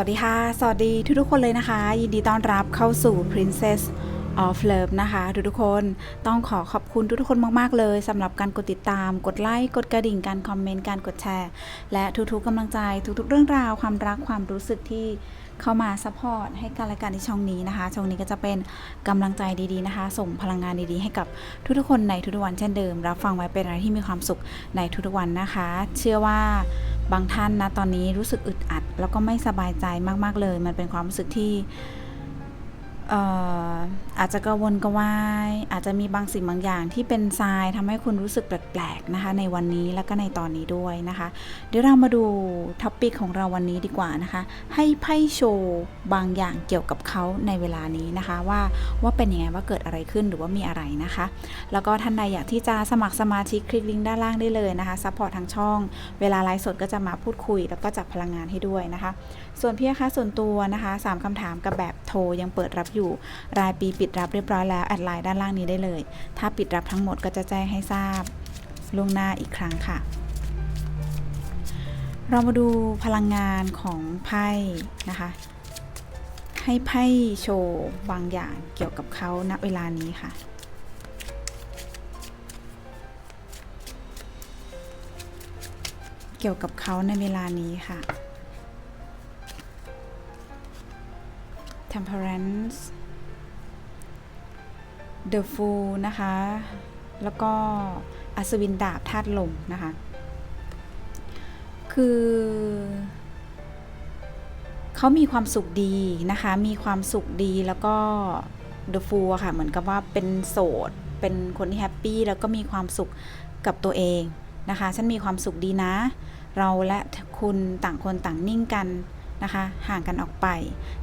วัสดีค่ะ สวัสดีทุกๆคนเลยนะคะ ยินดีต้อนรับเข้าสู่ Princess of Love นะคะทุกๆคนต้องขอขอบคุณทุกๆคนมากๆเลยสำหรับการกดติดตาม กดไลค์กดกระดิ่งการคอมเมนต์การกดแชร์ และทุกๆกำลังใจทุกๆเรื่องราวความรักความรู้สึกที่ เข้ามาซัพพอร์ตให้กันและกันในช่องนี้นะคะ ช่องนี้ก็จะเป็นกำลังใจดีๆนะคะ ส่งพลังงานดีๆ ให้กับทุกๆคนในทุกๆวันเช่นเดิม รับฟังไว้เป็นอะไรที่มีความสุขในทุกๆวันนะคะ เชื่อว่าบางท่านนะตอนนี้รู้สึกอึดอัด แล้วก็ไม่สบายใจมากๆเลย มันเป็นความรู้สึกที่เอ่อ อาจจะกระวนกระวาย อาจจะมีบางสิ่งบางอย่างที่เป็นทรายทำให้คุณรู้สึกแปลกๆนะคะในวันนี้แล้วก็ในตอนนี้ด้วยนะคะ เดี๋ยวเรามาดูท็อปปิกของเราวันนี้ดีกว่านะคะ ให้ไพ่โชว์บางอย่างเกี่ยวกับเขาในเวลานี้นะคะว่าว่าเป็นยังไงว่าเกิดอะไรขึ้นหรือว่ามีอะไรนะคะ แล้วก็ท่านใดอยากที่จะสมัครสมาชิกคลิกลิงก์ด้านล่างได้เลยนะคะซัพพอร์ตทางช่อง เวลาไลฟ์สดก็จะมาพูดคุย แล้วก็จับพลังงานให้ด้วยนะคะ ส่วนพี่คะส่วนตัวนะคะสามคำถามกับแบบโทรยังเปิดรับอยู่รายปีปิดรับเรียบร้อยแล้วแอดไลน์ด้านล่างนี้ได้เลย ถ้าปิดรับทั้งหมดก็จะแจ้งให้ทราบล่วงหน้าอีกครั้งค่ะ เรามาดูพลังงานของไพ่นะคะ ให้ไพ่โชว์บางอย่างเกี่ยวกับเขาณเวลานี้ค่ะเกี่ยวกับเขาในเวลานี้ค่ะ temperance the fool นะคะ แล้วก็อัศวินดาบธาตุลมนะคะ คือเขามีความสุขดีนะคะ มีความสุขดีแล้วก็ the fool ค่ะ เหมือนกับว่าเป็นโสด เป็นคนที่แฮปปี้แล้วก็มีความสุขกับตัวเองนะคะ ฉันมีความสุขดีนะ เราและคุณต่างคนต่างนิ่งกันนะคะ ห่างกันออกไป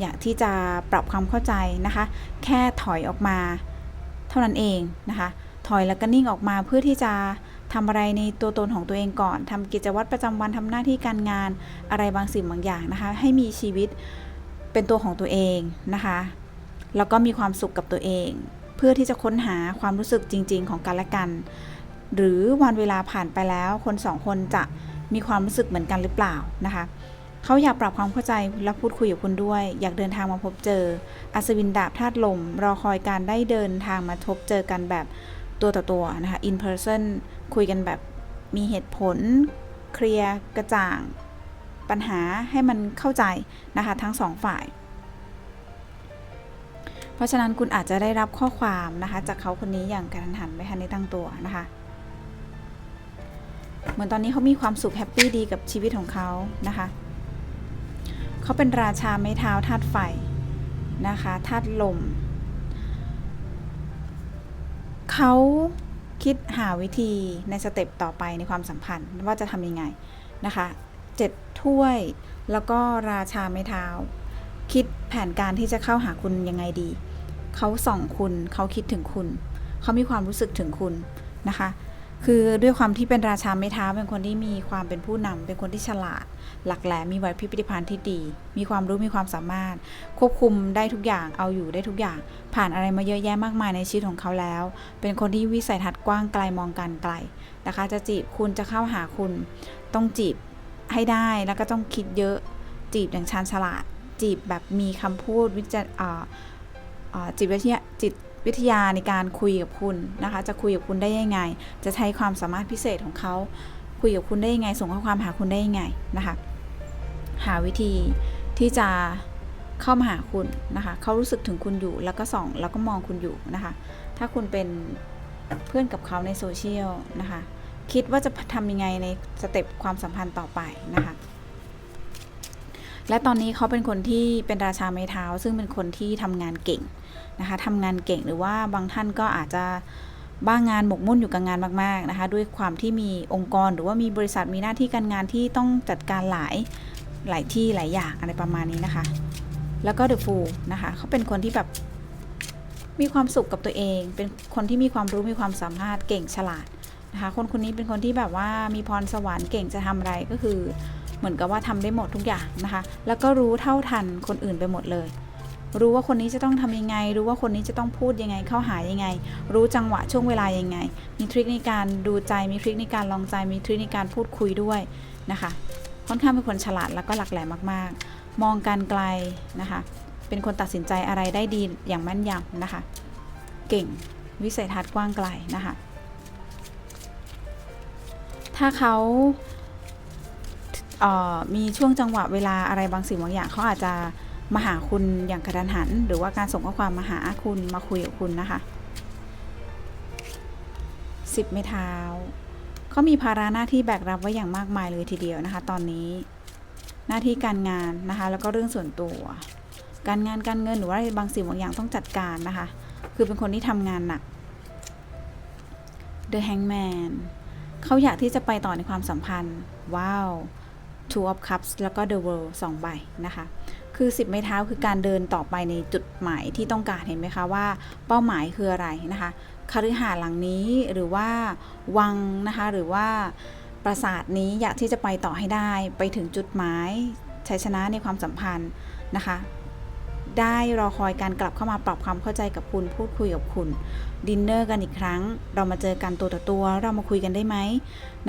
อยากที่จะปรับความเข้าใจนะคะ แค่ถอยออกมา ท่านั้นเองนะคะ ถอยแล้วก็นิ่งออกมาเพื่อที่จะทำอะไรในตัวตนของตัวเองก่อนทำกิจวัตรประจำวันทำหน้าที่การงานอะไรบางสิ่งบางอย่างนะคะ ให้มีชีวิตเป็นตัวของตัวเองนะคะ แล้วก็มีความสุขกับตัวเอง เพื่อที่จะค้นหาความรู้สึกจริง ๆ ของกันและกัน หรือวันเวลาผ่านไปแล้วคนสองคนจะมีความรู้สึกเหมือนกันหรือเปล่านะคะ เขาอยากปรับความเข้าใจและพูดคุยกับคุณด้วย อยากเดินทางมาพบเจอ อัศวินดาบธาตุลม รอคอยการได้เดินทางมาพบเจอกันแบบตัวต่อตัวนะคะ in person คุยกันแบบมีเหตุผล เคลียร์กระจ่าง ปัญหาให้มันเข้าใจนะคะ ทั้งสองฝ่าย เพราะฉะนั้นคุณอาจจะได้รับข้อความนะคะ จากเขาคนนี้อย่างกระทันหันไม่ทันได้ตั้งตัวนะคะเหมือนตอนนี้เขามีความสุขแฮปปี้ดีกับชีวิตของเขานะคะ เขาเป็นราชาไม้เท้าธาตุไฟนะคะธาตุลม เขาคิดหาวิธีในสเต็ปต่อไปในความสัมพันธ์ว่าจะทำยังไงนะคะเจ็ดถ้วยแล้วก็ราชาไม้เท้า คิดแผนการที่จะเข้าหาคุณยังไงดี เขาส่องคุณ เขาคิดถึงคุณ เขามีความรู้สึกถึงคุณนะคะ คือด้วยความที่เป็นราชาไม้เท้าเป็นคนที่มีความเป็นผู้นำเป็นคนที่ฉลาด หลักแหลมมีไหวพริบปฏิภาณที่ดี มีความรู้มีความสามารถ ควบคุมได้ทุกอย่างเอาอยู่ได้ทุกอย่าง ผ่านอะไรมาเยอะแยะมากมายในชีวิตของเขาแล้ว เป็นคนที่วิสัยทัศน์กว้างไกลมองการไกลนะคะ จะจีบคุณจะเข้าหาคุณ ต้องจีบให้ได้แล้วก็ต้องคิดเยอะ จีบอย่างชาญฉลาด จีบแบบมีคำพูดวิจารอ่าอ่าจิตวิทยาจิต วิทยาในการคุยกับคุณนะคะ จะคุยกับคุณได้ยังไง จะใช้ความสามารถพิเศษของเขา คุยกับคุณได้ยังไง ส่งข้อความหาคุณได้ยังไงนะคะ หาวิธีที่จะเข้ามาหาคุณนะคะ เขารู้สึกถึงคุณอยู่ แล้วก็ส่อง แล้วก็มองคุณอยู่นะคะ ถ้าคุณเป็นเพื่อนกับเขาในโซเชียลนะคะ คิดว่าจะทำยังไงในสเต็ปความสัมพันธ์ต่อไปนะคะ และตอนนี้เขาเป็นคนที่เป็นราชาไม้เท้า ซึ่งเป็นคนที่ทำงานเก่งนะคะทำงานเก่งหรือว่าบางท่านก็อาจจะบ้างงานหมกมุ่นอยู่กับงานมากๆนะคะ ด้วยความที่มีองค์กรหรือว่ามีบริษัทมีหน้าที่การงานที่ต้องจัดการหลายหลายที่หลายอย่างอะไรประมาณนี้นะคะ แล้วก็เดอะฟูนะคะเขาเป็นคนที่แบบมีความสุขกับตัวเอง เป็นคนที่มีความรู้มีความสามารถเก่งฉลาดนะคะ คนคนนี้เป็นคนที่แบบว่ามีพรสวรรค์เก่งจะทำอะไรก็คือ เหมือนกับว่าทำได้หมดทุกอย่างนะคะ แล้วก็รู้เท่าทันคนอื่นไปหมดเลย รู้ว่าคนนี้จะต้องทำยังไง รู้ว่าคนนี้จะต้องพูดยังไง เข้าหายังไง รู้จังหวะช่วงเวลายังไง มีทริคในการดูใจ มีทริคในการลองใจ มีทริคในการพูดคุยด้วยนะคะ ค่อนข้างเป็นคนฉลาดแล้วก็หลักแหลมมากๆ มองการไกลนะคะ เป็นคนตัดสินใจอะไรได้ดีอย่างแม่นยำนะคะ เก่ง วิสัยทัศน์กว้างไกลนะคะ ถ้าเขา มีช่วงจังหวะเวลาอะไรบางสิ่งบางอย่างเขาอาจจะมาหาคุณอย่างกระทันหัน หรือว่าการส่งข้อความมาหาคุณมาคุยกับคุณนะคะสิบไม้เท้าเขามีภาระหน้าที่แบกรับไว้อย่างมากมายเลยทีเดียวนะคะ ตอนนี้หน้าที่การงานนะคะ แล้วก็เรื่องส่วนตัว การงานการเงินหรือว่าบางสิ่งบางอย่างต้องจัดการนะคะ คือเป็นคนที่ทำงานหนัก The Hangman เขาอยากที่จะไปต่อในความสัมพันธ์ ว้าว Two of Cups แล้วก็ The World สองใบนะคะ คือ 10 ไม้เท้าคือการเดินต่อไปในจุดหมายที่ต้องการเห็นไหมคะว่าเป้าหมายคืออะไรนะคะคฤหาสน์หลังนี้หรือว่าวังนะคะ หรือว่าปราสาทนี้อยากที่จะไปต่อให้ได้ ไปถึงจุดหมายชัยชนะในความสัมพันธ์นะคะ ได้รอคอยการกลับเข้ามาปรับความเข้าใจกับคุณพูดคุยกับคุณดินเนอร์กันอีกครั้ง เรามาเจอกันตัวต่อตัว เรามาคุยกันได้ไหม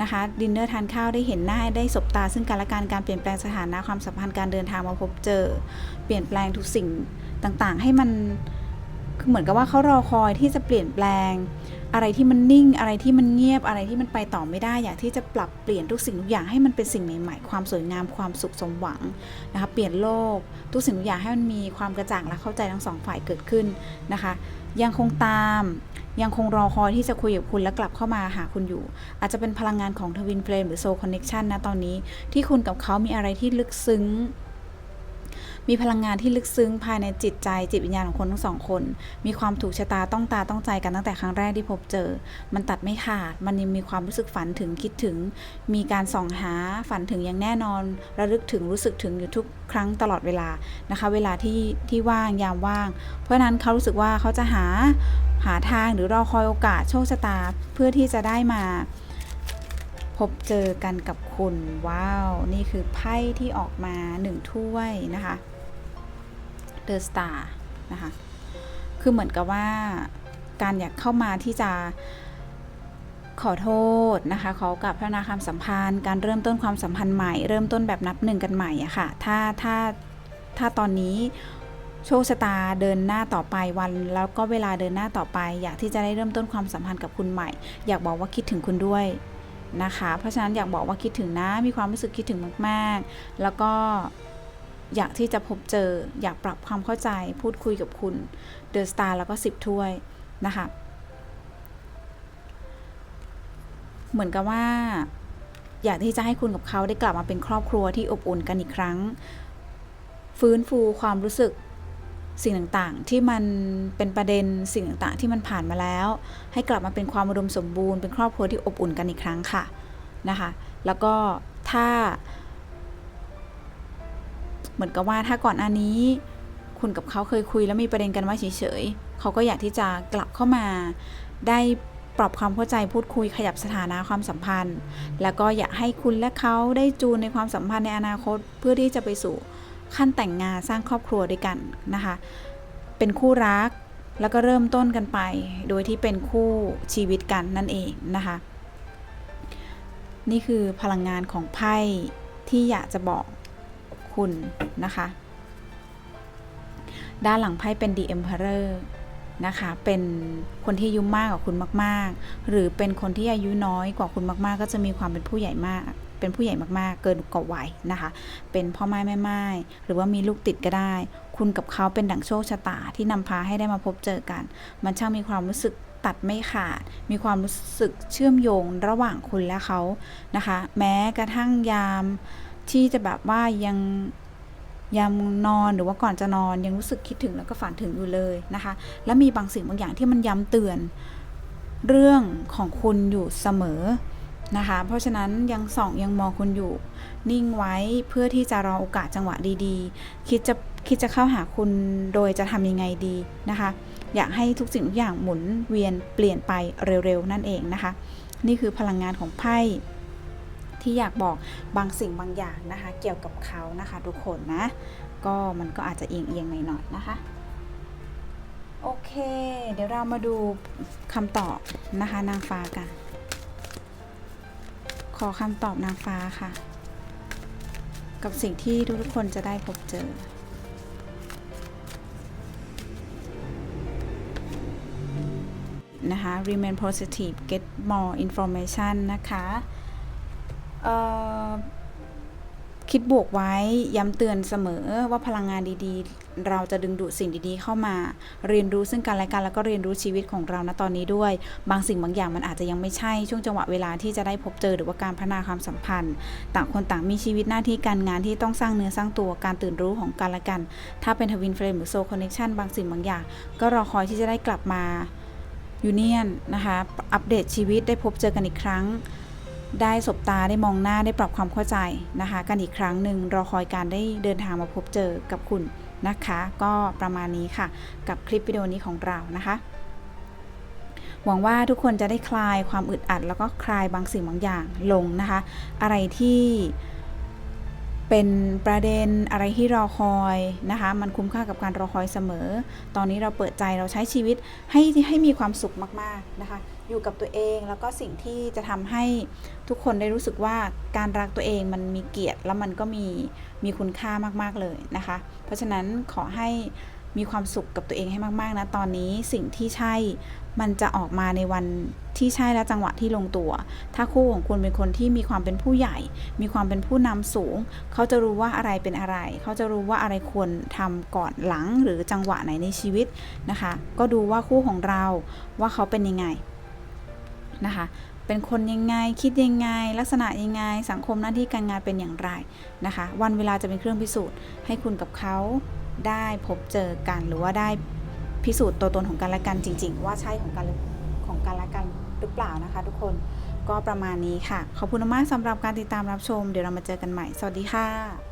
นะคะดินเนอร์ทานข้าวได้เห็นหน้าได้สบตา ซึ่งกันและกันการเปลี่ยนแปลงสถานะความสัมพันธ์การเดินทางมาพบเจอ เปลี่ยนแปลงทุกสิ่งต่างๆ ให้มันคือเหมือนกับว่าเขารอคอยที่จะเปลี่ยนแปลง อะไรที่มันนิ่งอะไรที่มันเงียบอะไรที่มันไปต่อไม่ได้ อยากที่จะปรับเปลี่ยนทุกสิ่งทุกอย่างให้มันเป็นสิ่งใหม่ๆ ความสวยงามความสุขสมหวังนะคะเปลี่ยนโลก ทุกสิ่งทุกอย่างให้มันมีความกระจ่างและเข้าใจทั้งสองฝ่ายเกิดขึ้นนะคะ ยังคงตามยังคงรอคอยที่จะคุยกับคุณและกลับเข้ามาหาคุณอยู่ อาจจะเป็นพลังงานของทวินเฟลมหรือโซลคอนเน็ชันนะตอนนี้ ที่คุณกับเขามีอะไรที่ลึกซึ้ง มีพลังงานที่ลึกซึ้งภายในจิตใจจิตวิญญาณของคนทั้งสองคน มีความถูกชะตาต้องตาต้องใจกันตั้งแต่ครั้งแรกที่พบเจอ มันตัดไม่ขาด มันยังมีความรู้สึกฝันถึงคิดถึง มีการส่องหาฝันถึงอย่างแน่นอน ระลึกถึงรู้สึกถึงอยู่ทุกครั้งตลอดเวลานะคะ เวลาที่ที่ว่างยามว่าง เพราะฉะนั้นเขารู้สึกว่าเขาจะหาหาทางหรือรอคอยโอกาสโชคชะตาเพื่อที่จะได้มา พบเจอกันกับคุณ ว้าว นี่คือไพ่ที่ออกมาหนึ่งถ้วยนะคะ The Star นะคะ คือเหมือนกับว่าการอยากเข้ามาที่จะขอโทษนะคะเขอกลับพัฒนาความสัมพันธ์ การเริ่มต้นความสัมพันธ์ใหม่ เริ่มต้นแบบนับหนึ่งกันใหม่อะค่ะ ถ้าถ้าถ้าตอนนี้โชคชะตาเดินหน้าต่อไปวันแล้วก็เวลาเดินหน้าต่อไป อยากที่จะได้เริ่มต้นความสัมพันธ์กับคุณใหม่ อยากบอกว่าคิดถึงคุณด้วย นะคะ เพราะฉะนั้นอยากบอกว่าคิดถึงนะ มีความรู้สึกคิดถึงมากๆ แล้วก็อยากที่จะพบเจอ อยากปรับความเข้าใจ พูดคุยกับคุณ เดอะสตาร์แล้วก็สิบถ้วยนะคะ เหมือนกับว่า อยากที่จะให้คุณกับเขาได้กลับมาเป็นครอบครัวที่อบอุ่นกันอีกครั้ง ฟื้นฟูความรู้สึก สิ่งต่างๆ ที่มันเป็นประเด็นสิ่งต่างๆ ที่มันผ่านมาแล้ว ให้กลับมาเป็นความอุดมสมบูรณ์เป็นครอบครัวที่อบอุ่นกันอีกครั้งค่ะนะคะแล้วก็ถ้า เหมือนกับว่าถ้าก่อนอันนี้ คุณกับเขาเคยคุยแล้วมีประเด็นกันไว้เฉยๆเขาก็อยากที่จะกลับเข้ามาได้ปรับความเข้าใจพูดคุยขยับสถานะความสัมพันธ์ แล้วก็อยากให้คุณและเขาได้จูนในความสัมพันธ์ในอนาคตเพื่อที่จะไปสู่ ขั้นแต่งงานสร้างครอบครัวด้วยกันนะคะ เป็นคู่รักแล้วก็เริ่มต้นกันไป โดยที่เป็นคู่ชีวิตกันนั่นเองนะคะ นี่คือพลังงานของไพ่ที่อยากจะบอกคุณนะคะ ด้านหลังไพ่เป็น The Emperor นะคะ เป็นคนที่อายุมากกว่าคุณมาก ๆ หรือเป็นคนที่อายุน้อยกว่าคุณมาก ๆ ก็จะมีความเป็นผู้ใหญ่มาก เป็นผู้ใหญ่มากๆ เกินกว่าวัยนะคะ เป็นพ่อไม้แม่ไม้หรือว่ามีลูกติดก็ได้ คุณกับเขาเป็นดั่งโชคชะตาที่นำพาให้ได้มาพบเจอกัน มันช่างมีความรู้สึกตัดไม่ขาด มีความรู้สึกเชื่อมโยงระหว่างคุณและเขานะคะ แม้กระทั่งยามที่จะแบบว่ายังยามนอนหรือว่าก่อนจะนอนยังรู้สึกคิดถึงแล้วก็ฝันถึงอยู่เลยนะคะ และมีบางสิ่งบางอย่างที่มันย้ำเตือน เรื่องของคุณอยู่เสมอ นะคะ เพราะฉะนั้นยังส่องยังมองคุณอยู่ นิ่งไว้เพื่อที่จะรอโอกาสจังหวะดีๆ คิดจะคิดจะเข้าหาคุณโดยจะทำยังไงดีนะคะ อยากให้ทุกสิ่งทุกอย่างหมุนเวียนเปลี่ยนไปเร็วๆ นั่นเองนะคะ นี่คือพลังงานของไพ่ที่อยากบอกบางสิ่งบางอย่างนะคะ เกี่ยวกับเขานะคะ ทุกคนนะ ก็มันก็อาจจะเอียงเอียงๆหน่อยๆนะคะโอเค เดี๋ยวเรามาดูคำตอบนะคะนางฟ้ากัน ขอคำตอบนางฟ้าค่ะ กับสิ่งที่ทุกๆคนจะได้พบเจอนะคะ remain positive get more information นะคะคิดบวกไว้ย้ำเตือนเสมอว่าพลังงานดีๆ เราจะดึงดูดสิ่งดีๆ เข้ามา เรียนรู้ซึ่งกันและกันแล้วก็เรียนรู้ชีวิตของเราณตอนนี้ด้วย บางสิ่งบางอย่างมันอาจจะยังไม่ใช่ช่วงจังหวะเวลาที่จะได้พบเจอหรือว่าการพัฒนาความสัมพันธ์ ต่างคนต่างมีชีวิตหน้าที่การงานที่ต้องสร้างเนื้อสร้างตัวการตื่นรู้ของกันและกัน ถ้าเป็นทวินเฟรมหรือโซคอนเน c ชันบางสิ่งบางอย่าง ก็รอคอยที่จะได้กลับมายูเนียนนะคะอัปเดตชีวิตได้พบเจอกันอีกครั้งได้สบตาได้มองหน้าได้ปรับความเข้าใจนะคะ กันอีกครั้งหนึ่งรอคอยการได้เดินทางมาพบเจอกับคุณ นะคะ ก็ประมาณนี้ค่ะ กับคลิปวิดีโอนี้ของเรานะคะ หวังว่าทุกคนจะได้คลายความอึดอัด แล้วก็คลายบางสิ่งบางอย่างลงนะคะ อะไรที่เป็นประเด็นอะไรที่รอคอยนะคะ มันคุ้มค่ากับการรอคอยเสมอ ตอนนี้เราเปิดใจเราใช้ชีวิตให้ให้มีความสุขมาก ๆ นะคะ อยู่กับตัวเองแล้วก็สิ่งที่จะทำให้ทุกคนได้รู้สึกว่าการรักตัวเองมันมีเกียรติแล้วมันก็มีมีคุณค่ามากๆเลยนะคะ เพราะฉะนั้นขอให้มีความสุขกับตัวเองให้มาก ๆ นะ ตอนนี้สิ่งที่ใช่มันจะออกมาในวันที่ใช่และจังหวะที่ลงตัว ถ้าคู่ของคุณเป็นคนที่มีความเป็นผู้ใหญ่ มีความเป็นผู้นำสูง เขาจะรู้ว่าอะไรเป็นอะไร เขาจะรู้ว่าอะไรควรทำก่อนหลังหรือจังหวะไหนในชีวิตนะคะ ก็ดูว่าคู่ของเราว่าเขาเป็นยังไง นะคะ เป็นคนยังไง คิดยังไง ลักษณะยังไง สังคมหน้าที่การงานเป็นอย่างไรนะคะ วันเวลาจะเป็นเครื่องพิสูจน์ ให้คุณกับเขาได้พบเจอกันหรือว่าได้พิสูจน์ตัวตนของกันและกันจริง ๆ ว่าใช่ของกันหรือของกันและกันหรือเปล่านะคะ ทุกคนก็ประมาณนี้ค่ะ ขอบคุณมากสำหรับการติดตามรับชม เดี๋ยวเรามาเจอกันใหม่ สวัสดีค่ะ